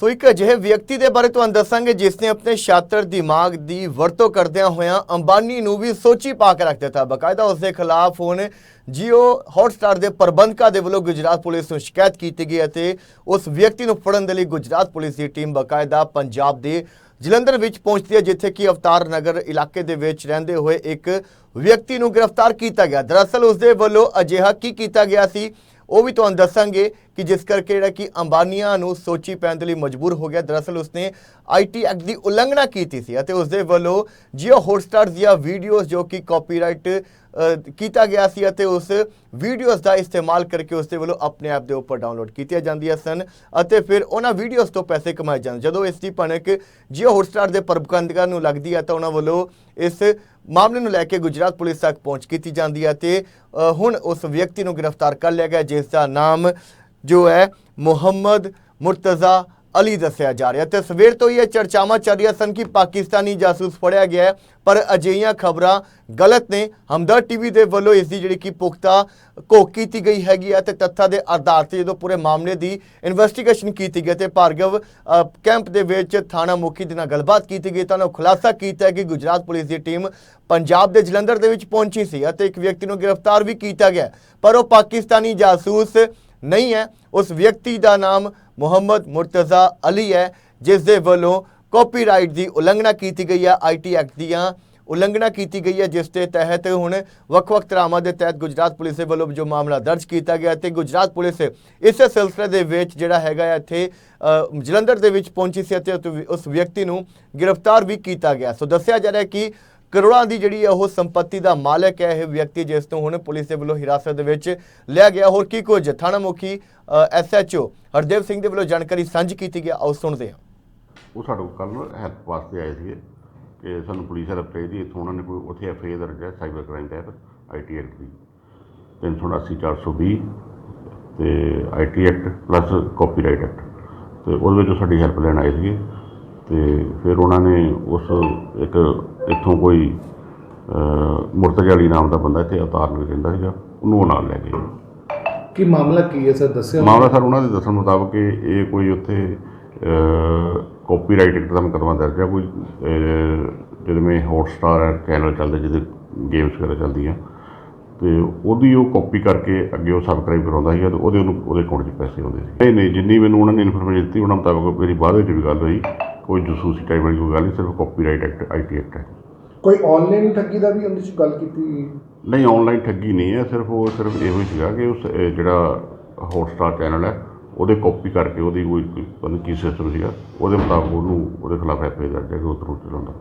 ਸੋ ਇੱਕ ਅਜਿਹੇ ਵਿਅਕਤੀ ਦੇ ਬਾਰੇ ਤੁਹਾਨੂੰ ਦੱਸਾਂਗੇ ਜਿਸ ਨੇ ਆਪਣੇ ਸ਼ਾਤਰ ਦਿਮਾਗ ਦੀ ਵਰਤੋਂ ਕਰਦਿਆਂ ਹੋਇਆਂ ਅੰਬਾਨੀ ਨੂੰ ਵੀ ਸੋਚੀ ਪਾ ਕੇ ਰੱਖ ਦਿੱਤਾ। ਬਕਾਇਦਾ ਉਸ ਦੇ ਖਿਲਾਫ ਹੁਣ ਜੀਓ ਹੌਟਸਟਾਰ ਦੇ ਪ੍ਰਬੰਧਕਾਂ ਦੇ ਵੱਲੋਂ ਗੁਜਰਾਤ ਪੁਲਿਸ ਨੂੰ ਸ਼ਿਕਾਇਤ ਕੀਤੀ ਗਈ ਅਤੇ ਉਸ ਵਿਅਕਤੀ ਨੂੰ ਫੜਨ ਦੇ ਲਈ ਗੁਜਰਾਤ ਪੁਲਿਸ ਦੀ ਟੀਮ ਬਕਾਇਦਾ ਪੰਜਾਬ ਦੇ ਜਲੰਧਰ ਵਿੱਚ ਪਹੁੰਚਦੀ ਹੈ, ਜਿੱਥੇ ਕਿ ਅਵਤਾਰ ਨਗਰ ਇਲਾਕੇ ਦੇ ਵਿੱਚ ਰਹਿੰਦੇ ਹੋਏ ਇੱਕ ਵਿਅਕਤੀ ਨੂੰ ਗ੍ਰਿਫਤਾਰ ਕੀਤਾ ਗਿਆ। ਦਰਅਸਲ ਉਸ ਦੇ ਵੱਲੋਂ ਅਜਿਹਾ ਕੀ ਕੀਤਾ ਗਿਆ ਸੀ? ਉਹ ਵੀ ਤੁਹਾਨੂੰ ਦੱਸਾਂਗੇ ਕਿ ਜਿਸ ਕਰਕੇ ਜਿਹੜਾ ਕਿ ਅੰਬਾਨੀਆਂ ਨੂੰ ਸੋਚੀ ਪੈਣ ਦੇ ਲਈ ਮਜਬੂਰ ਹੋ ਗਿਆ। ਦਰਅਸਲ ਉਸਨੇ ਆਈਟੀ ਐਕਟ ਦੀ ਉਲੰਘਣਾ ਕੀਤੀ ਸੀ ਅਤੇ ਉਸਦੇ ਵੱਲੋਂ ਜੀਓ ਹੌਟਸਟਾਰ ਦੀਆਂ ਵੀਡੀਓਜ਼ ਜੋ ਕਿ ਕਾਪੀਰਾਈਟ ਕੀਤਾ ਗਿਆ ਸੀ ਅਤੇ ਉਸ ਵੀਡੀਓਜ਼ ਦਾ ਇਸਤੇਮਾਲ ਕਰਕੇ ਉਸਦੇ ਵੱਲੋਂ ਆਪਣੇ ਆਪ ਦੇ ਉੱਪਰ ਡਾਊਨਲੋਡ ਕੀਤੀਆਂ ਜਾਂਦੀਆਂ ਸਨ ਅਤੇ ਫਿਰ ਉਹਨਾਂ ਵੀਡੀਓਜ਼ ਤੋਂ ਪੈਸੇ ਕਮਾਏ ਜਾਂਦੇ। ਜਦੋਂ ਇਸ ਦੀ ਭਣਕ ਜੀਓ ਹੌਟਸਟਾਰ ਦੇ ਪ੍ਰਬੰਧਕਾਂ ਨੂੰ ਲੱਗਦੀ ਹੈ ਤਾਂ ਉਹਨਾਂ ਵੱਲੋਂ ਇਸ ਮਾਮਲੇ ਨੂੰ ਲੈ ਕੇ ਗੁਜਰਾਤ ਪੁਲਿਸ ਤੱਕ ਪਹੁੰਚ ਕੀਤੀ ਜਾਂਦੀ ਹੈ ਤੇ ਹੁਣ ਉਸ ਵਿਅਕਤੀ ਨੂੰ ਗ੍ਰਿਫਤਾਰ ਕਰ ਲਿਆ ਗਿਆ, ਜਿਸ ਦਾ ਨਾਮ ਜੋ ਹੈ ਮੁਹੰਮਦ ਮੁਰਤਜ਼ਾ ਅਲੀ ਦੱਸਿਆ ਜਾ ਰਿਹਾ ਤੇ ਸਵੇਰ ਤੋਂ ਹੀ ਇਹ ਚਰਚਾਵਾਂ ਚੱਲ ਰਹੀਆਂ ਸਨ ਕਿ ਪਾਕਿਸਤਾਨੀ ਜਾਸੂਸ ਫੜਿਆ ਗਿਆ ਹੈ, ਪਰ ਅਜਿਹੀਆਂ ਖਬਰਾਂ ਗਲਤ ਨੇ। ਹਮਦਰ ਟੀਵੀ ਦੇ ਵੱਲੋਂ ਇਸ ਦੀ ਜਿਹੜੀ ਕਿ ਪੁਖਤਾ ਘੋਖ ਕੀਤੀ ਗਈ ਹੈਗੀ ਹੈ ਤੇ ਤੱਥਾਂ ਦੇ ਆਧਾਰ ਤੇ ਜਦੋਂ ਪੂਰੇ ਮਾਮਲੇ ਦੀ ਇਨਵੈਸਟੀਗੇਸ਼ਨ ਕੀਤੀ ਗਈ ਤੇ ਭਾਰਗਵ ਕੈਂਪ ਦੇ ਵਿੱਚ ਥਾਣਾ ਮੁਖੀ ਦੇ ਨਾਲ ਗੱਲਬਾਤ ਕੀਤੀ ਗਈ ਤਾਂ ਉਹਨਾਂ ਖੁਲਾਸਾ ਕੀਤਾ ਕਿ ਗੁਜਰਾਤ ਪੁਲਿਸ ਦੀ ਟੀਮ ਪੰਜਾਬ ਦੇ ਜਲੰਧਰ ਦੇ ਵਿੱਚ ਪਹੁੰਚੀ ਸੀ ਅਤੇ ਇੱਕ ਵਿਅਕਤੀ ਨੂੰ ਗ੍ਰਿਫਤਾਰ ਵੀ ਕੀਤਾ ਗਿਆ ਪਰ ਉਹ ਪਾਕਿਸਤਾਨੀ ਜਾਸੂਸ ਨਹੀਂ ਹੈ। ਉਸ ਵਿਅਕਤੀ ਦਾ ਨਾਮ ਮੁਹੰਮਦ ਮੁਰਤਜ਼ਾ ਅਲੀ ਹੈ ਜਿਸ ਦੇ ਵੱਲੋਂ ਕਾਪੀਰਾਈਟ ਦੀ ਉਲੰਘਣਾ ਕੀਤੀ ਗਈ ਹੈ। ਆਈਟੀ ਐਕਟ ਦੀਆਂ ਉਲੰਘਣਾ ਕੀਤੀ ਗਈ ਹੈ, ਜਿਸ ਦੇ ਤਹਿਤ ਹੁਣ ਵੱਖ-ਵੱਖ ਧਾਰਾਵਾਂ ਦੇ ਤਹਿਤ ਗੁਜਰਾਤ ਪੁਲਿਸ ਦੇ ਵੱਲੋਂ ਜੋ ਮਾਮਲਾ ਦਰਜ ਕੀਤਾ ਗਿਆ ਤੇ ਗੁਜਰਾਤ ਪੁਲਿਸ ਇਸੇ ਸਿਲਸਿਲੇ ਦੇ ਵਿੱਚ ਜਿਹੜਾ ਹੈਗਾ ਇੱਥੇ ਜਲੰਧਰ ਦੇ ਵਿੱਚ ਪਹੁੰਚੀ ਸੀ ਅਤੇ ਉਤ- ਉਸ ਵਿਅਕਤੀ ਨੂੰ ਗ੍ਰਿਫਤਾਰ ਵੀ ਕੀਤਾ ਗਿਆ। ਸੋ ਦੱਸਿਆ ਜਾ ਰਿਹਾ ਕਿ ਕਰੋੜਾਂ ਦੀ ਜਿਹੜੀ ਹੈ ਉਹ ਸੰਪਤੀ ਦਾ ਮਾਲਕ ਹੈ ਇਹ ਵਿਅਕਤੀ, ਜਿਸ ਤੋਂ ਹੁਣ ਪੁਲਿਸ ਦੇ ਵੱਲੋਂ ਹਿਰਾਸਤ ਦੇ ਵਿੱਚ ਲਿਆ ਗਿਆ। ਹੋਰ ਕੀ ਕੁਝ? ਥਾਣਾ ਮੁਖੀ ਐਸਐਚਓ ਹਰਦੇਵ ਸਿੰਘ ਦੇ ਵੱਲੋਂ ਜਾਣਕਾਰੀ ਸਾਂਝੀ ਕੀਤੀ ਗਿਆ ਆਓ ਸੁਣਦੇ ਹਾਂ। ਉਹ ਸਾਡੇ ਕੋਲ ਹੈਲਪ ਵਾਸਤੇ ਆਏ ਸੀਗੇ ਕਿ ਸਾਨੂੰ ਪੁਲਿਸ ਹੈਲਪ ਚਾਹੀਦੀ ਇੱਥੋਂ ਉਹਨਾਂ ਨੇ ਕੋਈ ਉੱਥੇ ਐਫ ਆਈ ਦਰਜ ਹੈ ਸਾਈਬਰ ਕ੍ਰਾਈਮ ਤਹਿਤ ਆਈਟੀ ਐਕਟ ਦੀ। 380 420 ਤੇ IT act plus copyright act ਤੇ ਉਹਦੇ ਵਿੱਚ ਉਹ ਸਾਡੀ ਹੈਲਪ ਲੈਣ ਆਏ ਸੀਗੇ। ਤੇ ਫਿਰ ਉਹਨਾਂ ਨੇ ਉਸ ਇੱਕ ਇੱਥੋਂ ਕੋਈ ਮੁਰਤਜ਼ਾ ਵਾਲੀ ਨਾਮ ਦਾ ਬੰਦਾ ਇੱਥੇ ਅਵਤਾਰ ਨੂੰ ਰਹਿੰਦਾ ਸੀਗਾ ਉਹਨੂੰ ਉਹ ਨਾਲ ਲੈ ਗਏ। ਕੀ ਮਾਮਲਾ ਕੀ ਹੈ ਸਰ? ਦੱਸਿਆ ਮਾਮਲਾ ਸਰ ਉਹਨਾਂ ਦੇ ਦੱਸਣ ਮੁਤਾਬਕ ਇਹ ਕੋਈ ਉੱਥੇ ਕਾਪੀਰਾਈਟ ਐਕਟ ਦਾ ਮੁਕੱਦਮਾ ਦਰਜ ਹੈ ਕੋਈ ਜਿਵੇਂ ਹੌਟਸਟਾਰ ਹੈ ਚੈਨਲ ਚੱਲਦੇ ਜਿਹਦੇ ਗੇਮਸ ਵਗੈਰਾ ਚੱਲਦੀਆਂ ਤੇ ਉਹਦੀ ਉਹ ਕਾਪੀ ਕਰਕੇ ਅੱਗੇ ਉਹ ਸਬਸਕ੍ਰਾਈਬ ਕਰਾਉਂਦਾ ਸੀਗਾ ਤੇ ਉਹਦੇ ਉਹਨੂੰ ਉਹਦੇ ਅਕਾਊਂਟ 'ਚ ਪੈਸੇ ਆਉਂਦੇ ਸੀ। ਨਹੀਂ ਨਹੀਂ ਜਿੰਨੀ ਮੈਨੂੰ ਉਹਨਾਂ ਨੇ ਇਨਫੋਰਮੇਸ਼ਨ ਦਿੱਤੀ ਉਹਨਾਂ ਮੁਤਾਬਕ ਮੇਰੀ ਬਾਅਦ ਵਿੱਚ ਵੀ ਗੱਲ ਹੋਈ। ਕੋਈ ਜਸੂਸੀ ਟਾਈਪ ਵਾਲੀ ਕੋਈ ਗੱਲ ਨਹੀਂ ਸਿਰਫ ਕਾਪੀਰਾਈਟ ਐਕਟ ਆਈਟੀ ਐਕਟ ਹੈ। ਕੋਈ ਆਨਲਾਈਨ ਠੱਗੀ ਦਾ ਵੀ ਉਹਦੇ ਚ ਗੱਲ ਕੀਤੀ? ਨਹੀਂ ਆਨਲਾਈਨ ਠੱਗੀ ਨਹੀਂ ਹੈ ਸਿਰਫ ਉਹ ਸਿਰਫ ਇਹੋ ਹੀ ਸੀਗਾ ਕਿ ਉਸ ਜਿਹੜਾ ਹੌਟਸਟਾਰ ਚੈਨਲ ਹੈ ਉਹਦੇ ਕਾਪੀ ਕਰਕੇ ਉਹਦੀ ਕੋਈ ਕੋਈ ਪਤਾ ਨਹੀਂ ਕੀ ਸਿਸਟਮ ਸੀਗਾ ਉਹਦੇ ਮੁਤਾਬਕ ਉਹਨੂੰ ਉਹਦੇ ਖਿਲਾਫ ਐਫ ਆਈ ਦਰਜ ਹੈ ਕਿ ਉਹ ਤਰ੍ਹਾਂ ਚਲਾਉਂਦਾ